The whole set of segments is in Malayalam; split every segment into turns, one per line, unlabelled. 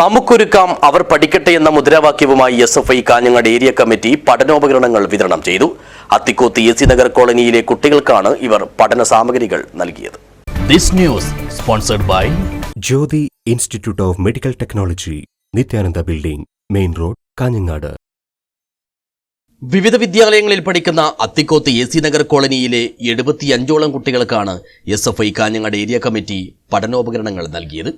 നമുക്കൊരുക്കാം അവർ പഠിക്കട്ടെ എന്ന മുദ്രാവാക്യവുമായി S F I Kanhangad area committee പഠനോപകരണങ്ങൾ വിതരണം ചെയ്തു. അത്തിക്കോത്ത് എ സി നഗർ കോളനിയിലെ കുട്ടികൾക്കാണ് ഇവർ പഠന സാമഗ്രികൾ നൽകിയത്.
This news sponsored by
Jyothi institute of medical technology Nithyananda building main road Kanhangad.
വിവിധ വിദ്യാലയങ്ങളിൽ പഠിക്കുന്ന അത്തിക്കോത്ത് എ സി നഗർ കോളനിയിലെ എഴുപത്തിയഞ്ചോളം കുട്ടികൾക്കാണ് S F I Kanhangad area committee പഠനോപകരണങ്ങൾ നൽകിയത്.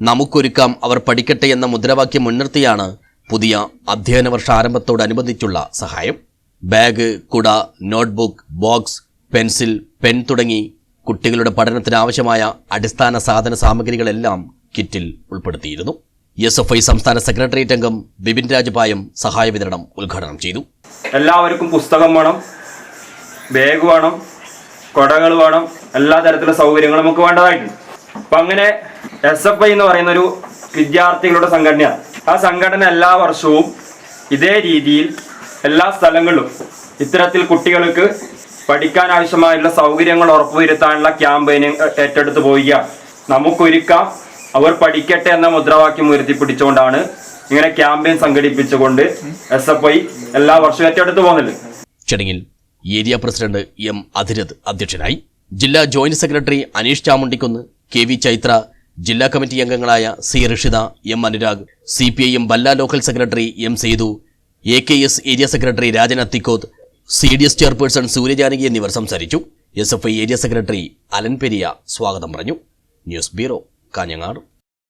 നമുക്കൊരുക്കാം അവർ പഠിക്കട്ടെ എന്ന മുദ്രാവാക്യം മുൻനിർത്തിയാണ് പുതിയ അധ്യയന വർഷാരംഭത്തോടനുബന്ധിച്ചുള്ള സഹായം. ബാഗ് കുട നോട്ട്ബുക്ക് ബോക്സ് പെൻസിൽ പെൻ തുടങ്ങി കുട്ടികളുടെ പഠനത്തിന് ആവശ്യമായ അടിസ്ഥാന സാധന സാമഗ്രികളെല്ലാം കിറ്റിൽ ഉൾപ്പെടുത്തിയിരുന്നു. എസ് എഫ് ഐ സംസ്ഥാന സെക്രട്ടേറിയറ്റ് അംഗം ബിപിൻ രാജപായം സഹായ വിതരണം ഉദ്ഘാടനം ചെയ്തു.
എല്ലാവർക്കും പുസ്തകം വേണം ബാഗ് വേണം കൊടകൾ വേണം എല്ലാ തരത്തിലുള്ള സൗകര്യങ്ങളും നമുക്ക് വേണ്ടതായിട്ടുണ്ട്. അപ്പം അങ്ങനെ എസ് എഫ് ഐ എന്ന് പറയുന്ന ഒരു വിദ്യാർത്ഥികളുടെ സംഘടനയാണ്. ആ സംഘടന എല്ലാ വർഷവും ഇതേ രീതിയിൽ എല്ലാ സ്ഥലങ്ങളിലും ഇത്തരത്തിൽ കുട്ടികൾക്ക് പഠിക്കാൻ ആവശ്യമായുള്ള സൗകര്യങ്ങൾ ഉറപ്പുവരുത്താനുള്ള ക്യാമ്പയിന് ഏറ്റെടുത്ത് പോവുകയാണ്. നമുക്കൊരുക്കാം അവർ പഠിക്കട്ടെ എന്ന മുദ്രാവാക്യം ഉയർത്തിപ്പിടിച്ചുകൊണ്ടാണ് ഇങ്ങനെ ക്യാമ്പയിൻ സംഘടിപ്പിച്ചുകൊണ്ട് എസ് എഫ് ഐ എല്ലാ വർഷവും ഏറ്റെടുത്ത് പോകുന്നുണ്ട്
ചടങ്ങിൽ ഏരിയ പ്രസിഡന്റ് എം അധിരഥ് അധ്യക്ഷനായി ജില്ലാ joint secretary Aneesh Chamundikkunnu K V Chaithra ജില്ലാ കമ്മിറ്റി അംഗങ്ങളായ C Rishitha M Anurag C P I M Balla local secretary M Sethu A K S area secretary Rajan Athikkoth C D S chairperson Suryajanaki എന്നിവർ സംസാരിച്ചു. S F I area secretary Alan Periya സ്വാഗതം പറഞ്ഞു. News bureau Kanhangad.